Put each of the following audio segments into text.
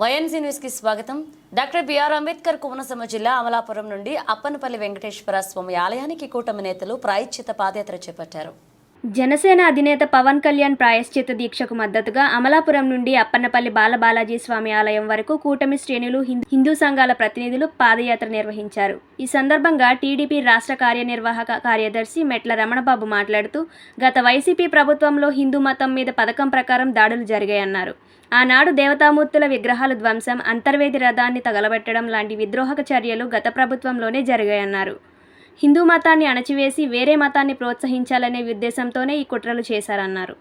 YNC న్యూస్కి స్వాగతం. Doctor BR Ambedkar Konaseema జిల్లా అమలాపురం నుండి అప్పనపల్లి వెంకటేశ్వర స్వామి ఆలయానికి కూటమి నేతలు ప్రాయశ్చిత పాదయాత్ర చేపట్టారు. జనసేన అధినేత పవన్ కళ్యాణ్ ప్రాయశ్చిత దీక్షకు మద్దతుగా అమలాపురం నుండి అప్పన్నపల్లి బాలబాలాజీ స్వామి ఆలయం వరకు కూటమి శ్రేణులు హిందూ- సంఘాల ప్రతినిధులు పాదయాత్ర నిర్వహించారు. ఈ సందర్భంగా టీడీపీ రాష్ట్ర కార్యనిర్వాహక కార్యదర్శి మెట్ల రమణబాబు మాట్లాడుతూ గత వైసీపీ ప్రభుత్వంలో హిందూ మతం మీద పథకం ప్రకారం దాడులు జరిగాయన్నారు. ఆనాడు దేవతామూర్తుల విగ్రహాల ధ్వంసం అంతర్వేది రథాన్ని తగలబెట్టడం లాంటి విద్రోహక చర్యలు గత ప్రభుత్వంలోనే జరిగాయన్నారు. హిందూ మతాన్ని అణచివేసి వేరే మతాన్ని ప్రోత్సహించాలనే ఉద్దేశంతోనే ఈ కుట్రలు చేశారన్నారు.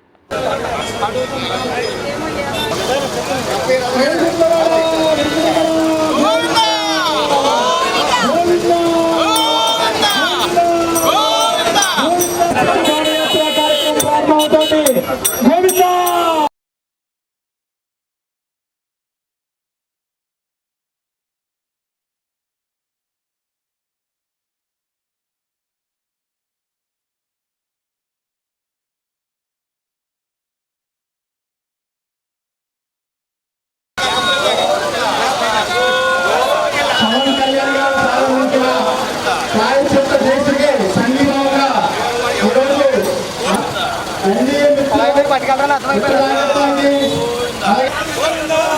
bay bay bay bay bay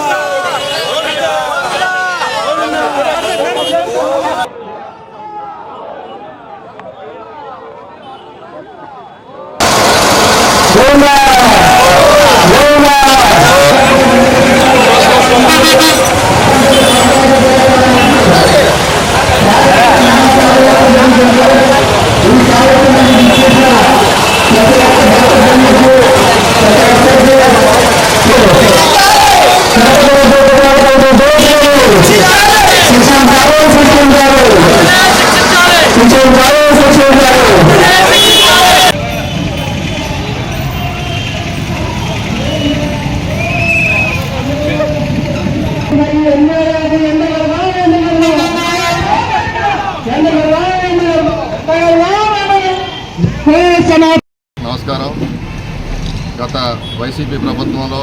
YCP ప్రభుత్వంలో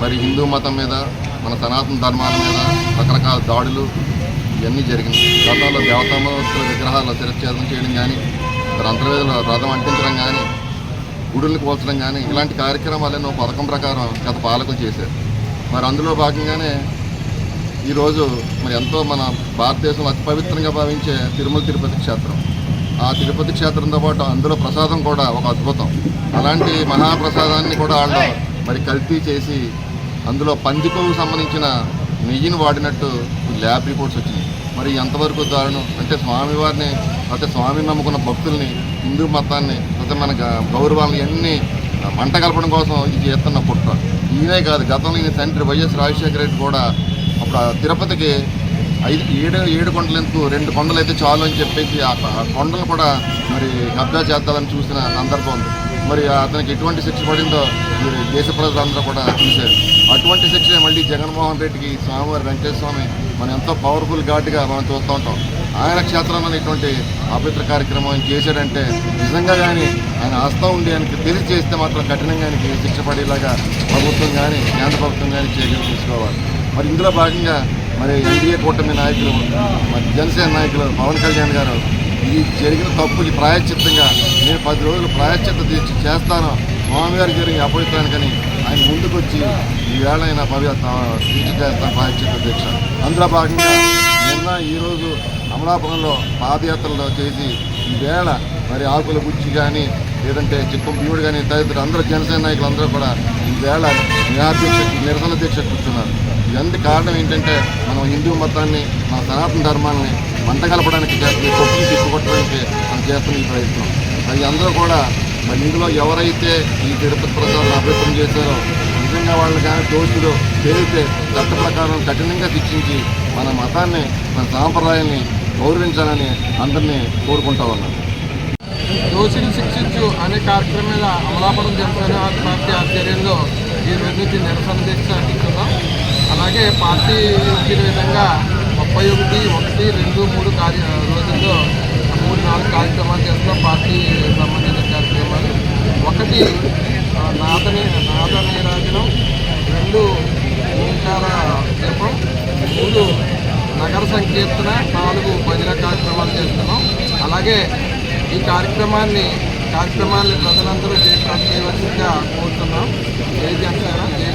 మరి హిందూ మతం మీద మన సనాతన ధర్మాల మీద రకరకాల దాడులు ఇవన్నీ జరిగినాయి. గతంలో దేవతామూర్తుల విగ్రహాలు శిరచ్ఛేదం చేయడం కానీ మరి రథం అంటించడం కానీ గుడుల్ని కోల్చడం కానీ ఇలాంటి కార్యక్రమాలను పథకం ప్రకారం గత పాలకులు చేశారు. మరి అందులో భాగంగానే ఈరోజు మరి ఎంతో మన భారతదేశంలో అతి పవిత్రంగా భావించే తిరుమల తిరుపతి క్షేత్రం. ఆ తిరుపతి క్షేత్రంతో పాటు అందులో ప్రసాదం కూడా ఒక అద్భుతం. అలాంటి మహాప్రసాదాన్ని కూడా వాళ్ళు మరి కల్తీ చేసి అందులో పందికొవ్వు సంబంధించిన నెయ్యిని వాడినట్టు ల్యాబ్ రిపోర్ట్స్ వచ్చినాయి. మరి ఎంతవరకు దారుణం? అంటే స్వామివారిని అయితే స్వామిని నమ్ముకున్న భక్తుల్ని హిందూ మతాన్ని అయితే మన గౌరవాలను ఇవన్నీ మంట కలపడం కోసం ఇది చేస్తున్న పుట్ట ఈయనే కాదు గతంలో ఈయన తండ్రి వైఎస్ రాజశేఖర రెడ్డి కూడా అప్పుడు తిరుపతికి ఐదు ఏడు ఏడు కొండలు ఎందుకు? రెండు కొండలు అయితే చాలు అని చెప్పేసి ఆ కొండలు కూడా మరి కబ్జా చేద్దామని చూసిన సందర్భం ఉంది. మరి అతనికి ఎటువంటి శిక్ష పడిందో మీరు దేశ ప్రజలందరూ కూడా చూశారు. అటువంటి శిక్ష మళ్ళీ జగన్మోహన్ రెడ్డికి స్వామివారి వెంకటేశ్వర స్వామి మనం ఎంతో పవర్ఫుల్ గాడ్గా మనం చూస్తూ ఉంటాం. ఆయన క్షేత్రంలో ఇటువంటి అభిత్ర కార్యక్రమం ఆయన చేశాడంటే నిజంగా కానీ ఆయన ఆస్తా ఉండి ఆయనకి తెలిసి చేస్తే మాత్రం కఠినంగా ఆయనకి శిక్ష పడేలాగా ప్రభుత్వం కానీ కేంద్ర ప్రభుత్వం కానీ చర్యలు తీసుకోవాలి. మరి ఇందులో భాగంగా మరి ఎన్డీఏ కూటమి నాయకులు మరి జనసేన నాయకులు పవన్ కళ్యాణ్ గారు ఈ జరిగిన తప్పుకి ప్రాయశ్చిత్తంగా నేను పది రోజులు ప్రాయశ్చిత్త తీర్చి చేస్తాను. స్వామివారి జరిగిన కానీ ఆయన ముందుకు వచ్చి ఈ వేళ ఆయన పవి దీక్ష చేస్తాను ప్రాయశ్చిత్త దీక్ష. అందులో భాగంగా నిన్న ఈరోజు అమలాపురంలో పాదయాత్రలో చేసి ఈ వేళ మరి ఆకుల గుచ్చి కానీ లేదంటే చిక్కం బియ్యుడు కానీ తదితర అందరూ జనసేన నాయకులు అందరూ కూడా ఈ వేళ నిరాదీక్ష నిరసన దీక్ష కూర్చున్నారు. ఎంత కారణం ఏంటంటే మనం హిందూ మతాన్ని మన సనాతన ధర్మాన్ని మంట కలపడానికి చేస్తున్న తిప్పుకొట్టడానికి మనం చేస్తున్న ఈ ప్రయత్నం. అది అందరూ కూడా మరి ఇందులో ఎవరైతే ఈ తిరుపతి ప్రసాదం అభివృద్ధి చేశారో నిజంగా వాళ్ళు కానీ దోషులు తేలితే చట్ట ప్రకారం కఠినంగా శిక్షించి మన మతాన్ని మన సాంప్రదాయాన్ని గౌరవించాలని అందరినీ కోరుకుంటా ఉన్నాను దోషులు శిక్షించు అనే కార్యక్రమం మీద అమలాపురం జనసేన పార్టీ ఆధ్వర్యంలో ఈ రోజు నుంచి నిరసన దీక్ష ఇస్తున్నాం అలాగే పార్టీ ఇచ్చిన విధంగా ముప్పై ఒకటి ఒకటి రెండు మూడు కార్య రోజుల్లో మూడు నాలుగు కార్యక్రమాలు చేస్తున్నాం. పార్టీ సంబంధించిన కార్యక్రమాలు. ఒకటి నాదనే నాద రెండు ఓంకార దీపం. మూడు నగర సంకీర్తన. నాలుగు భజన కార్యక్రమాలు చేస్తున్నాం. అలాగే ఈ కార్యక్రమాన్ని కార్యక్రమాన్ని ప్రజలందరూ జయప్రాప్తి చేయవలసిందిగా కోరుతున్నాం. ఏ జనసేన ఏ